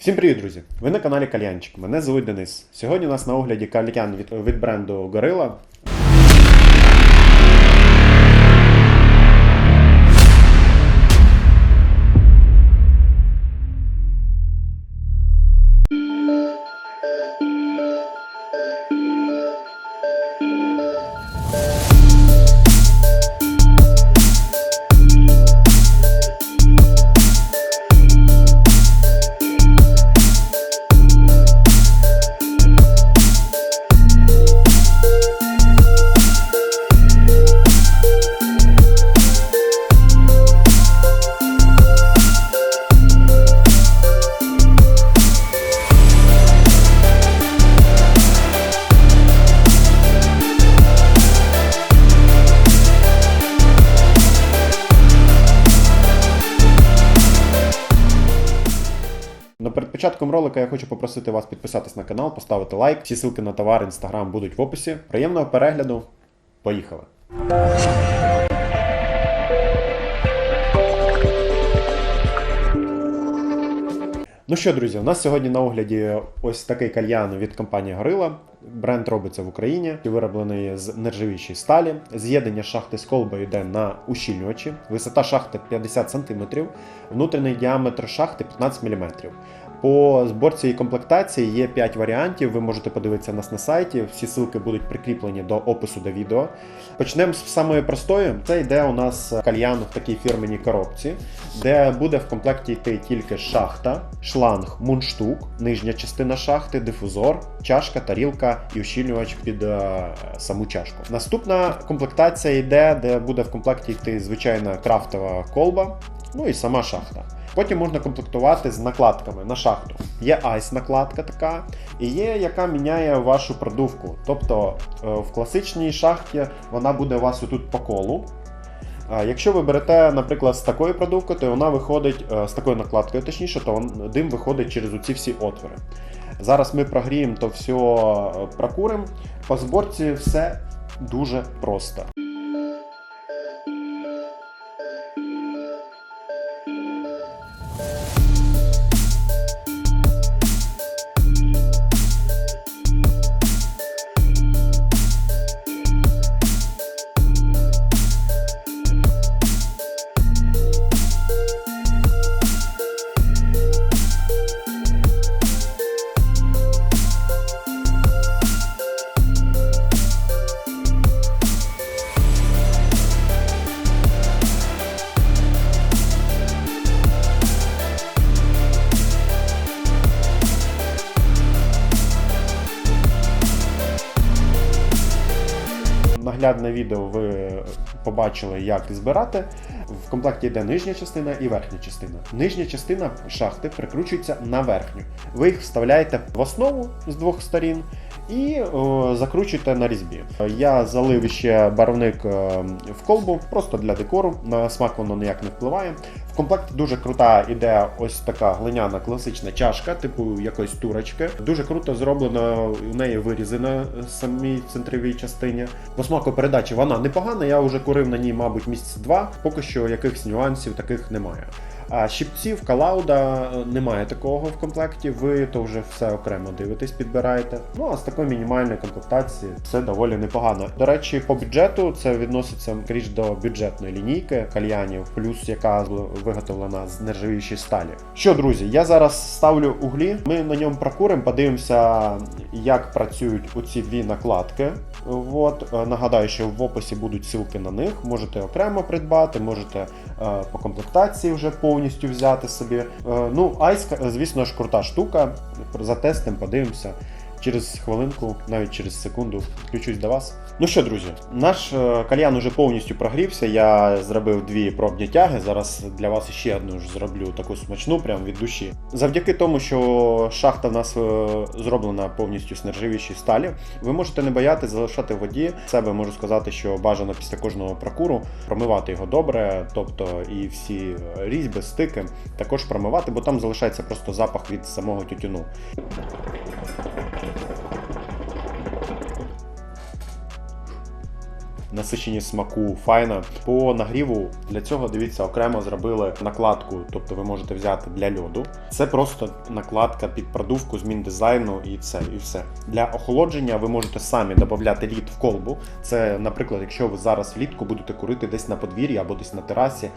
Всім привіт, друзі! Ви на каналі Кальянчик. Мене звуть Денис. Сьогодні у нас на огляді кальян від, від бренду Gorilla. Ролика я хочу попросити вас підписатись на канал, поставити лайк. Всі ссылки на товар, інстаграм будуть в описі. Приємного перегляду. Поїхали! Ну що, друзі, у нас сьогодні на огляді ось такий кальян від компанії Gorilla. Бренд робиться в Україні, вироблений з нержавіючої сталі. З'єднання шахти з колбою йде на ущільнювачі. Висота шахти 50 см, внутрішній діаметр шахти 15 мм. По зборці і комплектації є 5 варіантів. Ви можете подивитися нас на сайті. Всі ссылки будуть прикріплені до опису до відео. Почнемо з самої простої. Це йде у нас кальян в такій фірменній коробці, де буде в комплекті йти тільки шахта, шланг, мундштук, нижня частина шахти, дифузор, чашка, тарілка і ущільнювач під е, саму чашку. Наступна комплектація йде, де буде в комплекті йти звичайна крафтова колба, ну і сама шахта. Потім можна комплектувати з накладками на шахту. Є айс накладка така, і є, яка міняє вашу продувку. Тобто е, в класичній шахті вона буде у вас отут по колу. Якщо ви берете, наприклад, з такою продувкою, то вона виходить е, з такою накладкою, точніше, то дим виходить через оці всі отвори. Зараз ми прогріємо то все прокуримо. По зборці все дуже просто. Наглядне відео ви побачили, як збирати. В комплекті йде нижня частина і верхня частина. Нижня частина шахти прикручується на верхню. Ви їх вставляєте в основу з двох сторін і о, закручуєте на різьбі. Я залив ще барвник е, в колбу, просто для декору. На смак воно ніяк не впливає. В комплекті дуже крута іде ось така глиняна класична чашка, типу якоїсь турочки. Дуже круто зроблено, у неї вирізана самій центровій частині. По смаку передачі вона непогана, я вже курив на ній, мабуть, місяць два. Поки що якихось нюансів таких немає. А щипців, калауда е, немає такого в комплекті. Ви то вже все окремо дивитесь, підбираєте. Ну а з такої мінімальної комплектації все доволі непогано. До речі, по бюджету це відноситься скоріш до бюджетної лінійки кальянів, плюс яка виготовлена з нержавіючої сталі. Що, друзі, я зараз ставлю углі. Ми на ньому прокуримо, подивимося, як працюють оці дві накладки. От е, нагадаю, що в описі будуть ссылки на них. Можете окремо придбати, можете е, по комплектації вже повністю взяти собі. Е, Ну, айс, звісно ж, крута штука. Затестимо, подивимося. Через хвилинку, навіть через секунду, включусь до вас. Ну що, друзі, наш е, кальян уже повністю прогрівся. Я зробив дві пробні тяги. Зараз для вас ще одну ж зроблю таку смачну, прям від душі. Завдяки тому, що шахта в нас е, зроблена повністю з нержавіючої сталі, ви можете не боятися залишати в воді. Себе можу сказати, що бажано після кожного прокуру промивати його добре, тобто і всі різьби, стики також промивати, бо там залишається просто запах від самого тютюну. Насичені смаку, файна. По нагріву для цього дивіться окремо зробили накладку, тобто ви можете взяти для льоду. Це просто накладка під продувку, змін дизайну і це, і все. Для охолодження ви можете самі додати лід в колбу. Це, наприклад, якщо ви зараз влітку будете курити десь на подвір'ї або десь на терасі,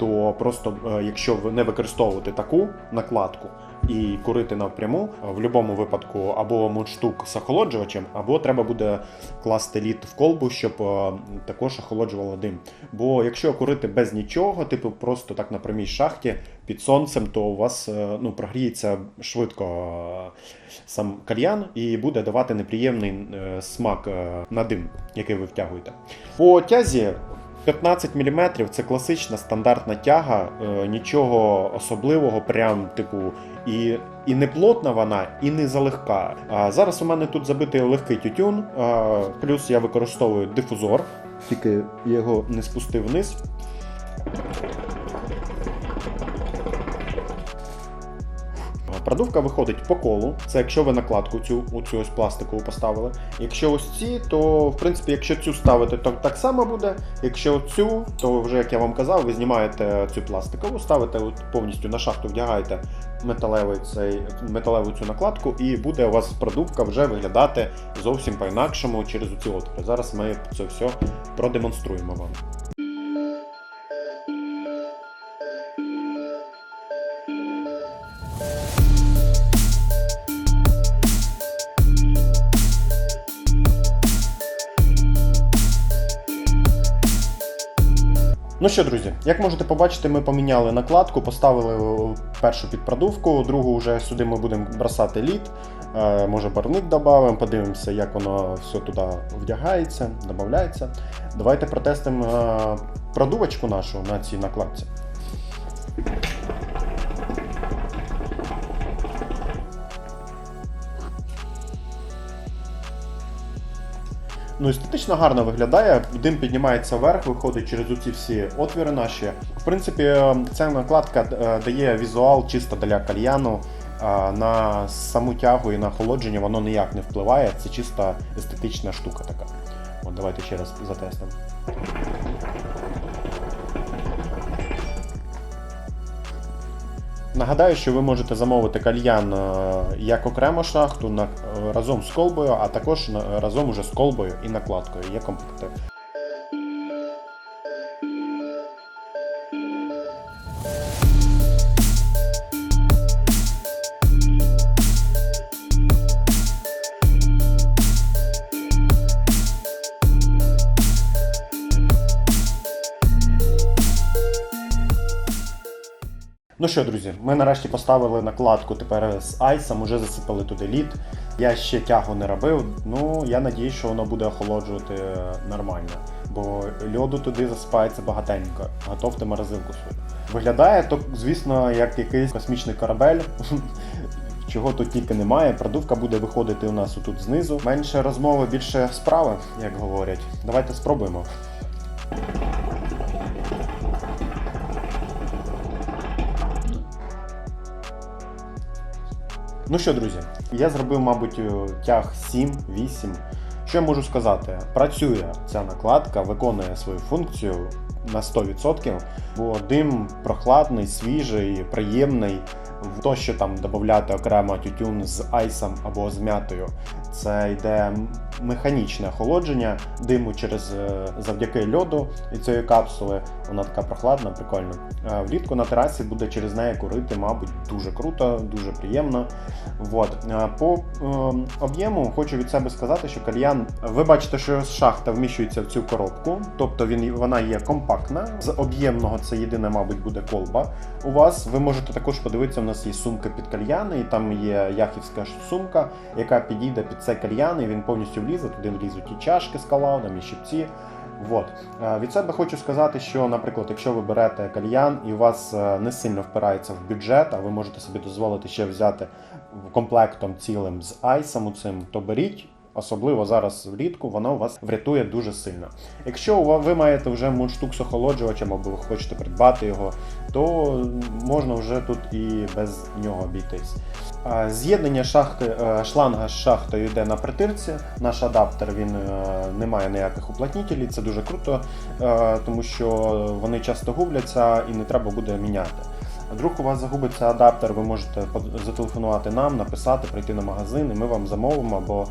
то просто е, якщо не використовувати таку накладку і курити напряму, е, в будь-якому випадку або мундштук з охолоджувачем, або треба буде класти лід в колбу, щоб е, також охолоджувало дим. Бо якщо курити без нічого, типу просто так на прямій шахті під сонцем, то у вас ну, прогріється швидко сам кальян і буде давати неприємний смак на дим, який ви втягуєте. По тязі 15 мм це класична стандартна тяга, е, нічого особливого, прям типу, і, і не плотна вона, і не залегка. А зараз у мене тут забитий легкий тютюн, плюс я використовую дифузор, тільки я його не спустив вниз. Продувка виходить по колу. Це якщо ви накладку цю оцю ось пластикову поставили. Якщо ось ці, то в принципі, якщо цю ставити, то так само буде. Якщо цю, то вже як я вам казав, ви знімаєте цю пластикову, ставите повністю на шахту, вдягаєте металевий цей металеву цю накладку, і буде у вас продувка вже виглядати зовсім по-інакшому через ці отвори. Зараз ми це все продемонструємо вам. Ну що, друзі, як можете побачити, ми поміняли накладку, поставили е, першу підпродувку, другу вже сюди ми будемо бросати лід. Е, Може барник додамо, подивимося, як воно все туди вдягається, додається. Давайте протестимо е, продувочку нашу на цій накладці. Ну, естетично гарно виглядає. Дим піднімається вверх, виходить через усі всі отвіри наші. В принципі, е, ця накладка е, дає візуал чисто для кальяну. На саму тягу і на охолодження воно ніяк не впливає. Це чисто естетична штука така. От давайте ще раз затестимо. Нагадаю, що ви можете замовити кальян е, як окремо шахту е, разом з колбою, а також разом уже з колбою і накладкою. Є комплекти. Ну що, друзі, ми нарешті поставили накладку тепер з айсом, уже засипали туди лід. Я ще тягу не робив. Ну я надіюсь, що воно буде охолоджувати е, нормально. Бо льоду туди засипається багатенько. Готовте морозилку свою. Виглядає то, звісно, як якийсь космічний корабель. Чого тут тільки немає, продувка буде виходити у нас отут знизу. Менше розмови, більше справи, як говорять. Давайте спробуємо. Ну що, друзі, я зробив, мабуть, е, тяг 7-8. Що я можу сказати? Працює ця накладка, виконує свою функцію на 100%, бо дим прохладний, свіжий, приємний. То, що там додати окремо тютюн з айсом або з м'ятою, це йде механічне охолодження диму через е, завдяки льоду і цієї капсули. Вона така прохладна, прикольна. Е, Влітку на терасі буде через неї курити, мабуть, дуже круто, дуже приємно. Вот. Е, По об'єму хочу від себе сказати, що кальян, ви бачите, що шахта вміщується в цю коробку, тобто він, вона є компактна. З об'ємного це єдине, мабуть, буде колба. У вас ви можете також подивитися, у нас є сумка під кальяни, і там є яхівська сумка, яка підійде під цей кальян, і він повністю влізе. Туди влізуть і чашки з калаудом, і щипці. Вот. Е, Від себе хочу сказати, що, наприклад, якщо ви берете кальян і у вас е, не сильно впирається в бюджет, а ви можете собі дозволити ще взяти комплектом цілим з айсом цим, то беріть. Особливо зараз влітку, воно вас врятує дуже сильно. Якщо ви маєте вже мундштук з охолоджувачем або ви хочете придбати його, то можна вже тут і без нього обійтись. З'єднання шахти, е, шланга з шахтою йде на притирці. Наш адаптер він е, не має ніяких уплотнітелів, це дуже круто, е, тому що вони часто губляться і не треба буде міняти. Вдруг у вас загубиться адаптер, ви можете зателефонувати нам, написати, прийти на магазин, і ми вам замовимо, або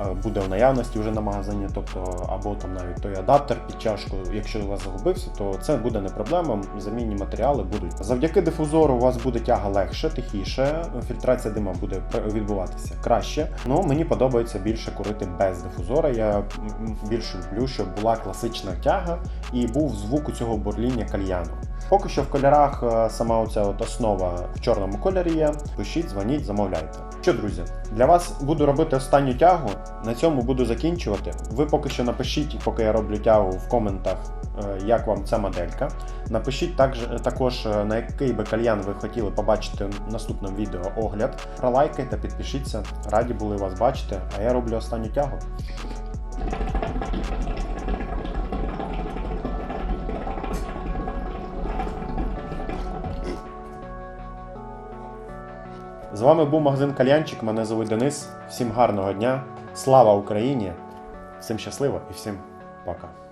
е, буде в наявності вже на магазині, тобто або там навіть той адаптер під чашку. Якщо у вас загубився, то це буде не проблема. Замінні матеріали будуть. Завдяки дифузору у вас буде тяга легше, тихіше, фільтрація дима буде відбуватися краще. Ну мені подобається більше курити без дифузора. Я більше люблю, щоб була класична тяга і був звук у цього бурління кальяну. Поки що в кольорах е, сама оця от основа в чорному кольорі є. Пишіть, дзвоніть, замовляйте. Що, друзі, для вас буду робити останню тягу. На цьому буду закінчувати. Ви поки що напишіть, поки я роблю тягу в коментах, е, як вам ця моделька. Напишіть також, також е, на який би кальян ви хотіли побачити в наступному відео огляд. Пролайкайте, підпишіться. Раді були вас бачити. А я роблю останню тягу. З вами був магазин Кальянчик. Мене звуть Денис. Всім гарного дня. Слава Україні! Всім щасливо і всім пока.